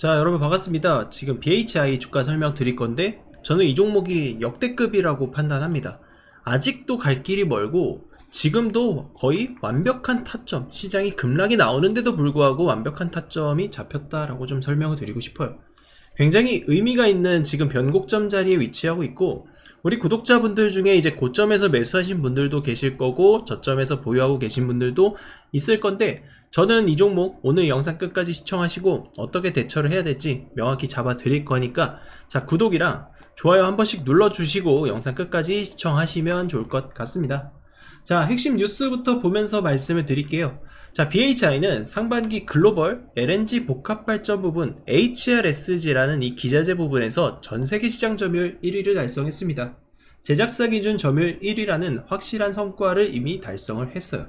자 여러분 반갑습니다. 지금 BHI 주가 설명 드릴 건데 저는 이 종목이 역대급이라고 판단합니다. 아직도 갈 길이 멀고 지금도 거의 완벽한 타점 시장이 급락이 나오는데도 불구하고 완벽한 타점이 잡혔다라고 좀 설명을 드리고 싶어요. 굉장히 의미가 있는 지금 변곡점 자리에 위치하고 있고 우리 구독자분들 중에 이제 고점에서 매수하신 분들도 계실 거고 저점에서 보유하고 계신 분들도 있을 건데 저는 이 종목 오늘 영상 끝까지 시청하시고 어떻게 대처를 해야 될지 명확히 잡아 드릴 거니까 자 구독이랑 좋아요 한 번씩 눌러주시고 영상 끝까지 시청하시면 좋을 것 같습니다. 자, 핵심 뉴스부터 보면서 말씀을 드릴게요. 자, BHI는 상반기 글로벌 LNG 복합 발전 부분 HRSG라는 이 기자재 부분에서 전 세계 시장 점유율 1위를 달성했습니다. 제작사 기준 점유율 1위라는 확실한 성과를 이미 달성을 했어요.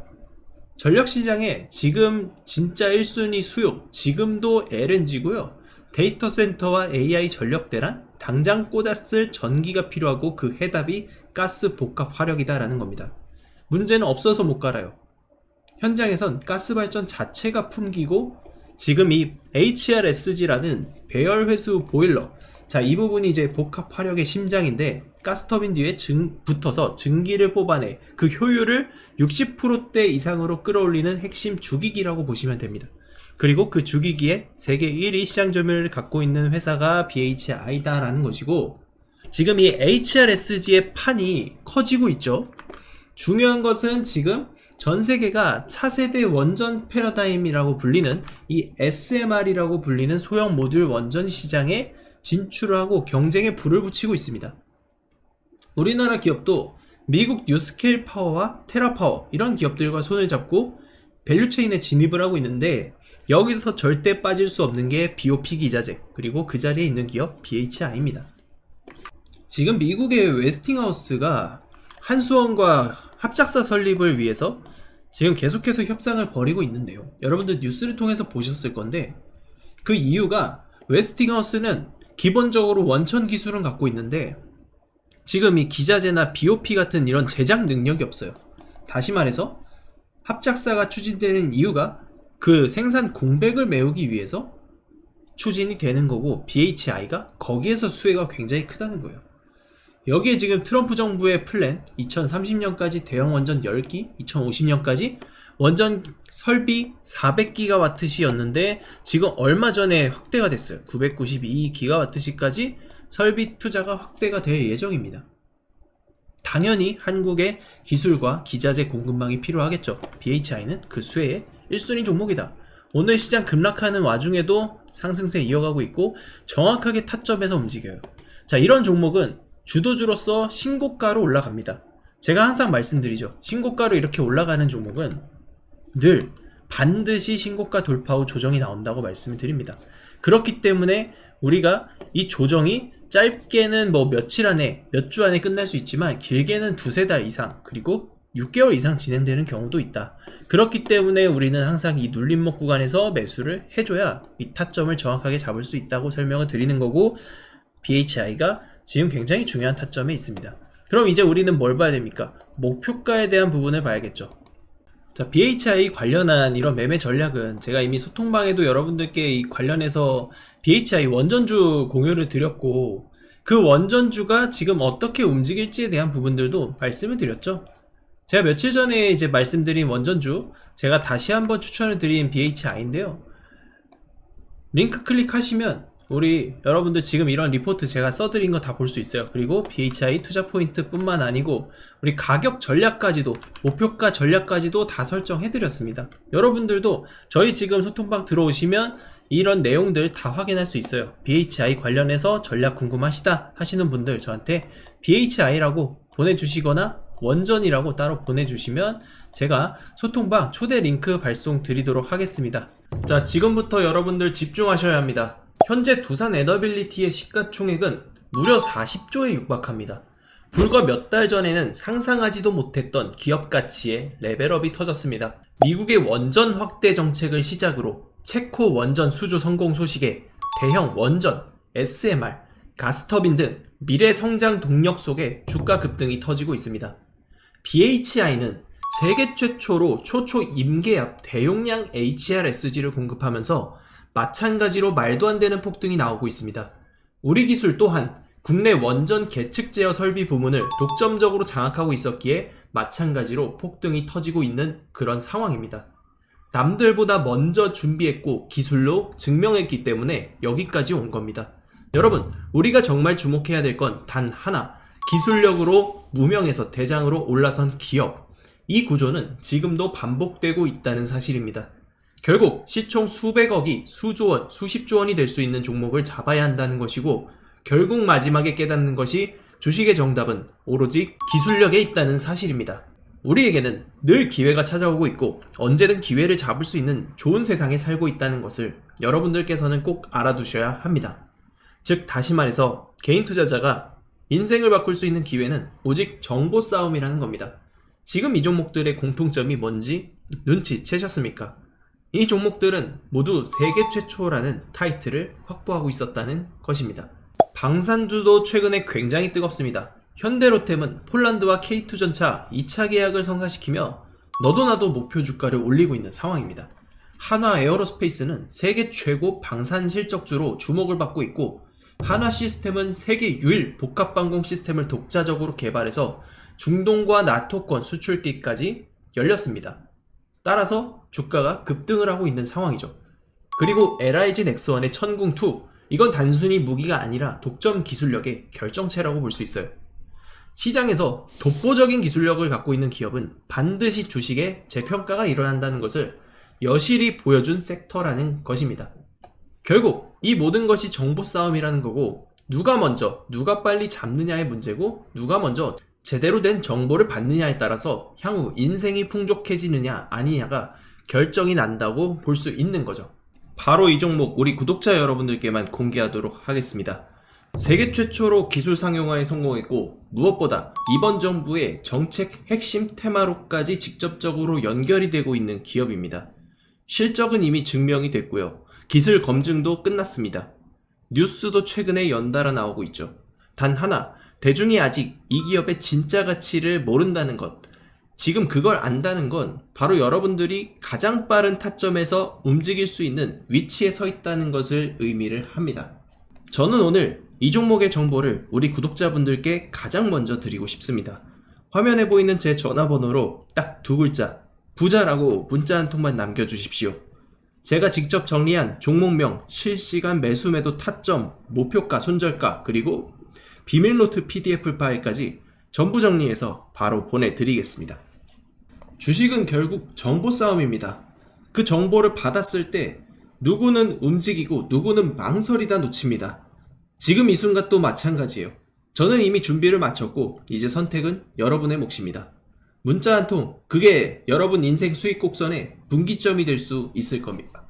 전력 시장에 지금 진짜 1순위 수요, 지금도 LNG고요. 데이터 센터와 AI 전력 대란, 당장 꽂았을 전기가 필요하고 그 해답이 가스 복합 화력이다라는 겁니다. 문제는 없어서 못 갈아요. 현장에선 가스 발전 자체가 품기고 지금 이 HRSG라는 배열 회수 보일러 자 이 부분이 이제 복합 화력의 심장인데 가스터빈 뒤에 증, 붙어서 증기를 뽑아내 그 효율을 60%대 이상으로 끌어올리는 핵심 주기기라고 보시면 됩니다. 그리고 그 주기기에 세계 1위 시장 점유율을 갖고 있는 회사가 BHI다라는 것이고 지금 이 HRSG의 판이 커지고 있죠. 중요한 것은 지금 전 세계가 차세대 원전 패러다임이라고 불리는 이 SMR이라고 불리는 소형 모듈 원전 시장에 진출을 하고 경쟁에 불을 붙이고 있습니다. 우리나라 기업도 미국 뉴스케일 파워와 테라파워 이런 기업들과 손을 잡고 밸류체인에 진입을 하고 있는데 여기서 절대 빠질 수 없는 게 BOP 기자재 그리고 그 자리에 있는 기업 BHI입니다. 지금 미국의 웨스팅하우스가 한수원과 합작사 설립을 위해서 지금 계속해서 협상을 벌이고 있는데요. 여러분들 뉴스를 통해서 보셨을 건데 그 이유가 웨스팅하우스는 기본적으로 원천 기술은 갖고 있는데 지금 이 기자재나 BOP 같은 이런 제작 능력이 없어요. 다시 말해서 합작사가 추진되는 이유가 그 생산 공백을 메우기 위해서 추진이 되는 거고 BHI가 거기에서 수혜가 굉장히 크다는 거예요. 여기에 지금 트럼프 정부의 플랜 2030년까지 대형 원전 10기, 2050년까지 원전 설비 400기가와트시였는데 지금 얼마 전에 확대가 됐어요. 992기가와트시까지 설비 투자가 확대가 될 예정입니다. 당연히 한국의 기술과 기자재 공급망이 필요하겠죠. BHI는 그 수혜의 1순위 종목이다. 오늘 시장 급락하는 와중에도 상승세 이어가고 있고 정확하게 타점에서 움직여요. 자, 이런 종목은 주도주로서 신고가로 올라갑니다. 제가 항상 말씀드리죠. 신고가로 이렇게 올라가는 종목은 늘 반드시 신고가 돌파 후 조정이 나온다고 말씀을 드립니다. 그렇기 때문에 우리가 이 조정이 짧게는 뭐 며칠 안에, 몇 주 안에 끝날 수 있지만 길게는 두세 달 이상, 그리고 6개월 이상 진행되는 경우도 있다. 그렇기 때문에 우리는 항상 이 눌림목 구간에서 매수를 해줘야 이 타점을 정확하게 잡을 수 있다고 설명을 드리는 거고, BHI가 지금 굉장히 중요한 타점에 있습니다. 그럼 이제 우리는 뭘 봐야 됩니까? 목표가에 대한 부분을 봐야겠죠. 자, BHI 관련한 이런 매매 전략은 제가 이미 소통방에도 여러분들께 이 관련해서 BHI 원전주 공유를 드렸고 그 원전주가 지금 어떻게 움직일지에 대한 부분들도 말씀을 드렸죠. 제가 며칠 전에 이제 말씀드린 원전주 제가 다시 한번 추천을 드린 BHI인데요. 링크 클릭하시면 우리 여러분들 지금 이런 리포트 제가 써드린 거 다 볼 수 있어요. 그리고 BHI 투자 포인트 뿐만 아니고 우리 가격 전략까지도 목표가 전략까지도 다 설정해드렸습니다. 여러분들도 저희 지금 소통방 들어오시면 이런 내용들 다 확인할 수 있어요. BHI 관련해서 전략 궁금하시다 하시는 분들 저한테 BHI라고 보내주시거나 원전이라고 따로 보내주시면 제가 소통방 초대 링크 발송 드리도록 하겠습니다. 자, 지금부터 여러분들 집중하셔야 합니다. 현재 두산 에너빌리티의 시가총액은 무려 40조에 육박합니다. 불과 몇 달 전에는 상상하지도 못했던 기업 가치의 레벨업이 터졌습니다. 미국의 원전 확대 정책을 시작으로 체코 원전 수주 성공 소식에 대형 원전, SMR, 가스터빈 등 미래 성장 동력 속에 주가 급등이 터지고 있습니다. BHI는 세계 최초로 초초 임계압 대용량 HRSG를 공급하면서 마찬가지로 말도 안 되는 폭등이 나오고 있습니다. 우리 기술 또한 국내 원전 계측 제어 설비 부문을 독점적으로 장악하고 있었기에 마찬가지로 폭등이 터지고 있는 그런 상황입니다. 남들보다 먼저 준비했고 기술로 증명했기 때문에 여기까지 온 겁니다. 여러분, 우리가 정말 주목해야 될 건 단 하나. 기술력으로 무명에서 대장으로 올라선 기업. 이 구조는 지금도 반복되고 있다는 사실입니다. 결국 시총 수백억이 수조 원, 수십조 원이 될 수 있는 종목을 잡아야 한다는 것이고 결국 마지막에 깨닫는 것이 주식의 정답은 오로지 기술력에 있다는 사실입니다. 우리에게는 늘 기회가 찾아오고 있고 언제든 기회를 잡을 수 있는 좋은 세상에 살고 있다는 것을 여러분들께서는 꼭 알아두셔야 합니다. 즉 다시 말해서 개인 투자자가 인생을 바꿀 수 있는 기회는 오직 정보 싸움이라는 겁니다. 지금 이 종목들의 공통점이 뭔지 눈치채셨습니까? 이 종목들은 모두 세계 최초라는 타이틀을 확보하고 있었다는 것입니다. 방산주도 최근에 굉장히 뜨겁습니다. 현대로템은 폴란드와 K2 전차 2차 계약을 성사시키며 너도 나도 목표 주가를 올리고 있는 상황입니다. 한화 에어로스페이스는 세계 최고 방산 실적주로 주목을 받고 있고 한화 시스템은 세계 유일 복합 방공 시스템을 독자적으로 개발해서 중동과 나토권 수출기까지 열렸습니다. 따라서 주가가 급등을 하고 있는 상황이죠. 그리고 LIG 넥스원의 천궁2 이건 단순히 무기가 아니라 독점 기술력의 결정체라고 볼 수 있어요. 시장에서 독보적인 기술력을 갖고 있는 기업은 반드시 주식에 재평가가 일어난다는 것을 여실히 보여준 섹터라는 것입니다. 결국 이 모든 것이 정보 싸움이라는 거고 누가 먼저 누가 빨리 잡느냐의 문제고 누가 먼저 제대로 된 정보를 받느냐에 따라서 향후 인생이 풍족해지느냐 아니냐가 결정이 난다고 볼 수 있는 거죠. 바로 이 종목 우리 구독자 여러분들께만 공개하도록 하겠습니다. 세계 최초로 기술 상용화에 성공했고 무엇보다 이번 정부의 정책 핵심 테마로까지 직접적으로 연결이 되고 있는 기업입니다. 실적은 이미 증명이 됐고요. 기술 검증도 끝났습니다. 뉴스도 최근에 연달아 나오고 있죠. 단 하나, 대중이 아직 이 기업의 진짜 가치를 모른다는 것. 지금 그걸 안다는 건 바로 여러분들이 가장 빠른 타점에서 움직일 수 있는 위치에 서 있다는 것을 의미를 합니다. 저는 오늘 이 종목의 정보를 우리 구독자분들께 가장 먼저 드리고 싶습니다. 화면에 보이는 제 전화번호로 딱 두 글자, 부자라고 문자 한 통만 남겨주십시오. 제가 직접 정리한 종목명, 실시간 매수 매도 타점, 목표가, 손절가, 그리고 비밀노트 PDF 파일까지 전부 정리해서 바로 보내드리겠습니다. 주식은 결국 정보 싸움입니다. 그 정보를 받았을 때 누구는 움직이고 누구는 망설이다 놓칩니다. 지금 이 순간 또 마찬가지예요. 저는 이미 준비를 마쳤고 이제 선택은 여러분의 몫입니다. 문자 한 통, 그게 여러분 인생 수익 곡선의 분기점이 될 수 있을 겁니다.